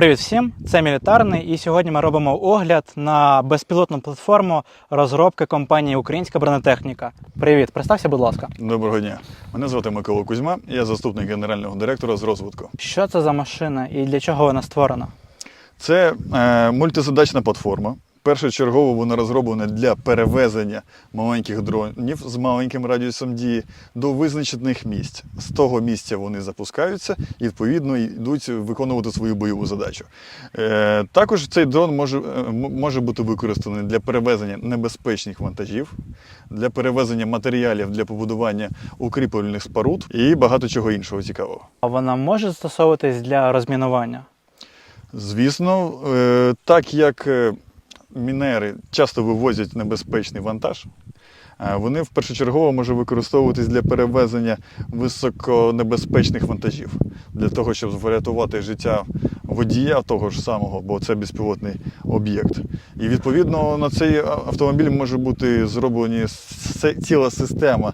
Привіт всім! Це мілітарний, і сьогодні ми робимо огляд на безпілотну платформу розробки компанії Українська бронетехніка. Привіт, представся, будь ласка. Доброго дня. Мене звати Микола Кузьма, я заступник генерального директора з розвитку. Що це за машина і для чого вона створена? Це е, мультизадачна платформа. Першочергово вона розроблена для перевезення маленьких дронів з маленьким радіусом дії до визначених місць. З того місця вони запускаються і відповідно йдуть виконувати свою бойову задачу. Е, також цей дрон може, е, може бути використаний для перевезення небезпечних вантажів, для перевезення матеріалів для побудування укріплювальних споруд і багато чого іншого цікавого. А Вона може застосовуватись для розмінування? Звісно, е, так як мінери часто вивозять небезпечний вантаж, е, вони в першочергово можуть використовуватись для перевезення високонебезпечних вантажів, для того, щоб врятувати життя водія того ж самого, бо це безпілотний об'єкт. І відповідно на цей автомобіль може бути зроблені ціла система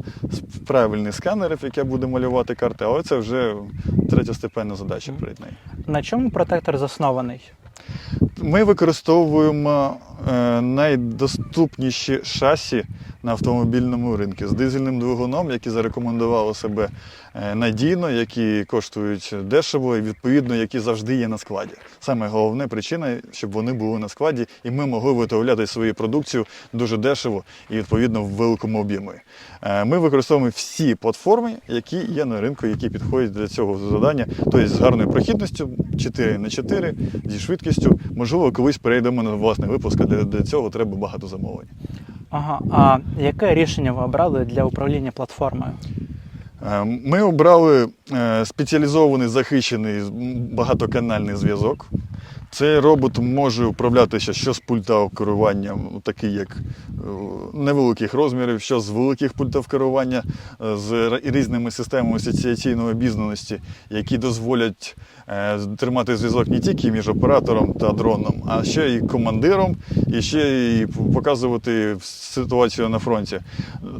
правильних сканерів, яка буде малювати карти, але це вже третьостепенна задача перед нею. На чому протектор заснований? Ми використовуємо е, найдоступніші шасі на автомобільному ринку з дизельним двигуном, які зарекомендували себе е, надійно, які коштують дешево і відповідно, які завжди є на складі. Саме головна причина, щоб вони були на складі, і ми могли виготовляти свою продукцію дуже дешево і відповідно в великому об'ємі. Е, Ми використовуємо всі платформи, які є на ринку, які підходять для цього завдання, тобто з гарною прохідністю 4 на 4 зі швидкістю. Можливо, колись перейдемо на власний випуск, а для цього треба багато замовлень. Ага, а яке рішення ви обрали для управління платформою? Е, Ми обрали е, спеціалізований захищений багатоканальний зв'язок. Цей робот може управлятися що з пульта керування, такий як е, невеликих розмірів, що з великих пультів керування е, з різними системами асоціаційної обізнаності, які дозволять е, тримати зв'язок не тільки між оператором та дроном, а ще й командиром, і ще й показувати ситуацію на фронті.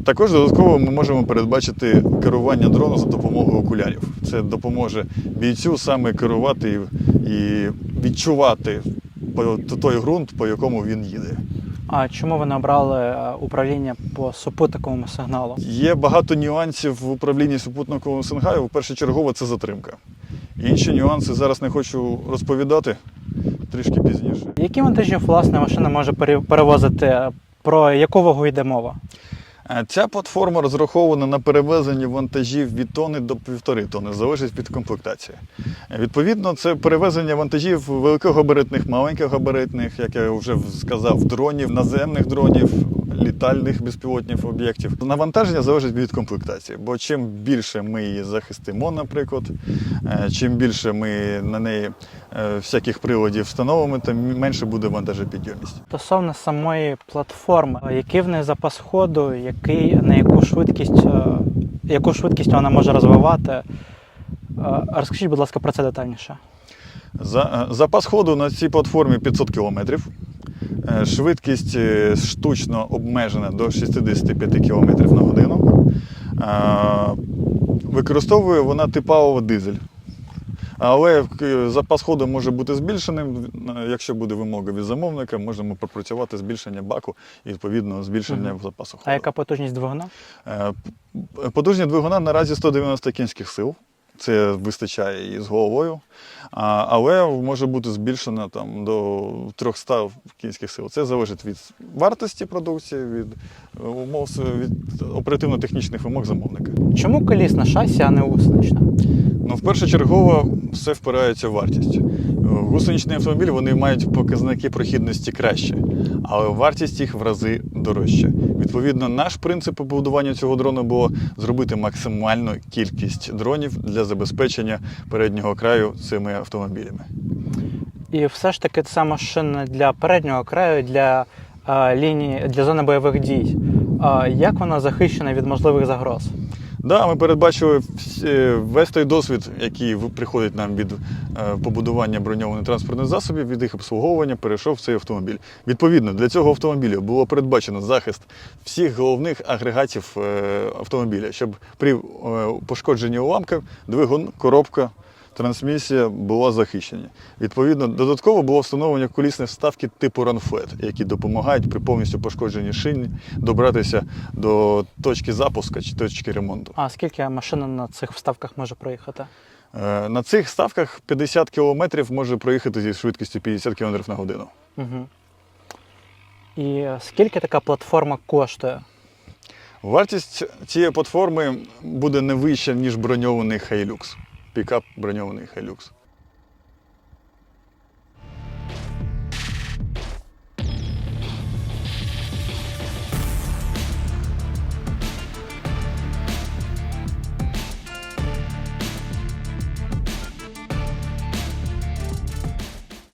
Також додатково ми можемо передбачити керування дрону за допомогою окулярів. Це допоможе бійцю саме керувати і, відчувати той ґрунт, по якому він їде. А чому ви не обрали е, управління по супутниковому сигналу? Є багато нюансів в управлінні супутниковим сигналом. Першочергово це затримка. Інші нюанси зараз не хочу розповідати трішки пізніше. Які вантажі власне машина може пере- перевозити? Про яку вагу йде мова? Е, Ця платформа розрахована на перевезення вантажів від тони до півтори тони, залежить від комплектації. Е, Відповідно, це перевезення вантажів великогабаритних, маленькогабаритних, як я вже сказав, дронів, наземних дронів, літальних безпілотних об'єктів. Навантаження залежить від комплектації, бо чим більше ми її захистимо, наприклад, е, чим більше ми на неї е, всяких приладів встановимо, тим менше буде вантажопідйомність. Стосовно самої платформи, який в неї запас ходу, який, на яку швидкість, е, яку швидкість вона може розвивати? Розкажіть, будь ласка, про це детальніше. За, запас ходу на цій платформі 500 км. Швидкість е, штучно обмежена до 65 км на годину. Е, Використовує вона типалово дизель. Але е, запас ходу може бути збільшеним. Е, Якщо буде вимога від замовника, можемо пропрацювати збільшення баку і відповідно збільшення Мгм. запасу ходу. А яка потужність двигуна? Е, Потужність двигуна наразі 190 кінських сил. Це вистачає і з головою. Але може бути збільшено там, до 300 кінських сил. Це залежить від вартості продукції, від е, умов від оперативно-технічних вимог замовника. Чому колісна шасі, а не уснична? Ну, в першочергово все впирається в вартість. Гусеничні автомобілі вони мають показники прохідності краще, але вартість їх в рази дорожча. Відповідно, наш принцип побудування цього дрону було зробити максимальну кількість дронів для забезпечення переднього краю цими автомобілями. І все ж таки це машина для переднього краю, для е, лінії, для зони бойових дій. Як вона захищена від можливих загроз? Да, ми передбачили е, весь той досвід, який приходить нам від е, побудування броньованих транспортних засобів, від їх обслуговування, перейшов в цей автомобіль. Відповідно, для цього автомобіля було передбачено захист всіх головних агрегатів е, автомобіля, щоб при пошкодженні уламки двигун, коробка трансмісія була захищена. Відповідно, додатково було встановлення колісної вставки типу ранфет, які допомагають при повністю пошкодженні шині добратися до точки запуску чи точки ремонту. А скільки машина на цих вставках може проїхати? Е, На цих ставках 50 км може проїхати зі швидкістю 50 км на годину. Угу. І скільки така платформа коштує? Вартість цієї платформи буде не вища, ніж броньований Hilux. Пікап броньований Hilux.